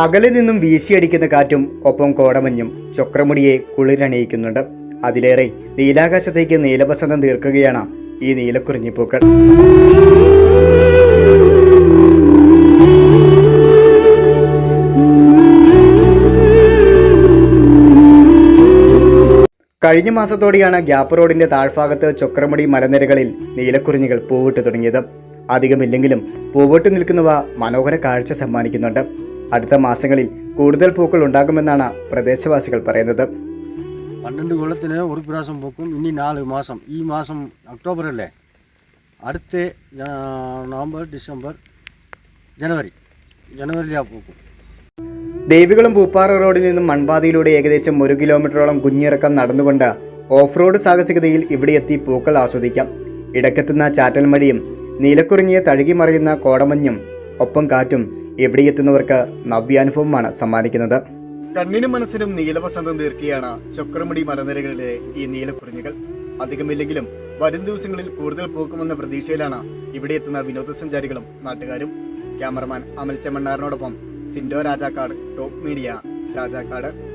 അകലെ നിന്നും വീശിയടിക്കുന്ന കാറ്റും ഒപ്പം കോടമഞ്ഞും ചൊക്രമുടിയെ കുളിരണിയിക്കുന്നുണ്ട്. അതിലേറെ നീലാകാശത്തേക്ക് നീലവസന്തം തീർക്കുകയാണ് ഈ നീലക്കുറിഞ്ഞിപ്പൂക്കൾ. കഴിഞ്ഞ മാസത്തോടെയാണ് ഗ്യാപ്പ് റോഡിന്റെ താഴ്ഭാഗത്ത് ചൊക്രമുടി മലനിരകളിൽ നീലക്കുറിഞ്ഞികൾ പൂവിട്ട് തുടങ്ങിയത്. അധികമില്ലെങ്കിലും പൂവിട്ട് നിൽക്കുന്നവ മനോഹര കാഴ്ച സമ്മാനിക്കുന്നുണ്ട്. അടുത്ത മാസങ്ങളിൽ കൂടുതൽ പൂക്കൾ ഉണ്ടാകുമെന്നാണ് പ്രദേശവാസികൾ പറയുന്നത്. പന്ത്രണ്ട് കൊല്ലത്തിന് ഒരു പ്രാവശ്യം പൂക്കും ഇനി നാല് മാസം. ഈ മാസം ഒക്ടോബർ അല്ലേ? അടുത്ത നവംബർ ഡിസംബർ ജനുവരി. ജനുവരിയിലാണ് പൂക്കും. ദേവികുളം പൂപ്പാറ റോഡിൽ നിന്നും മൺപാതയിലൂടെ ഏകദേശം ഒരു കിലോമീറ്ററോളം കുഞ്ഞിറക്കം നടന്നുകൊണ്ട് ഓഫ് റോഡ് സാഹസികതയിൽ ഇവിടെ എത്തി പൂക്കൾ ആസ്വദിക്കാം. ഇടക്കെത്തുന്ന ചാറ്റൽമഴിയും നീലക്കുറിഞ്ഞിയെ തഴുകി മറിയുന്ന കോടമഞ്ഞും ഒപ്പം കാറ്റും ഇവിടെ എത്തുന്നവർക്ക് നവ്യാനുഭവമാണ് സമ്മാനിക്കുന്നത്. കണ്ണിനും മനസ്സിനും നീലവസന്തം തീർക്കുകയാണ് ചൊക്രമുടി മലനിരകളിലെ ഈ നീലക്കുറിഞ്ഞുകൾ. അധികമില്ലെങ്കിലും വരും ദിവസങ്ങളിൽ കൂടുതൽ പൂക്കുമെന്ന പ്രതീക്ഷയിലാണ് ഇവിടെ എത്തുന്ന വിനോദസഞ്ചാരികളും നാട്ടുകാരും. ക്യാമറമാൻ അമൽ ചെമ്മണ്ണാറിനോടൊപ്പം സിൻഡോ രാജാക്കാട് ടോപ്പ് മീഡിയ രാജാക്കാട്.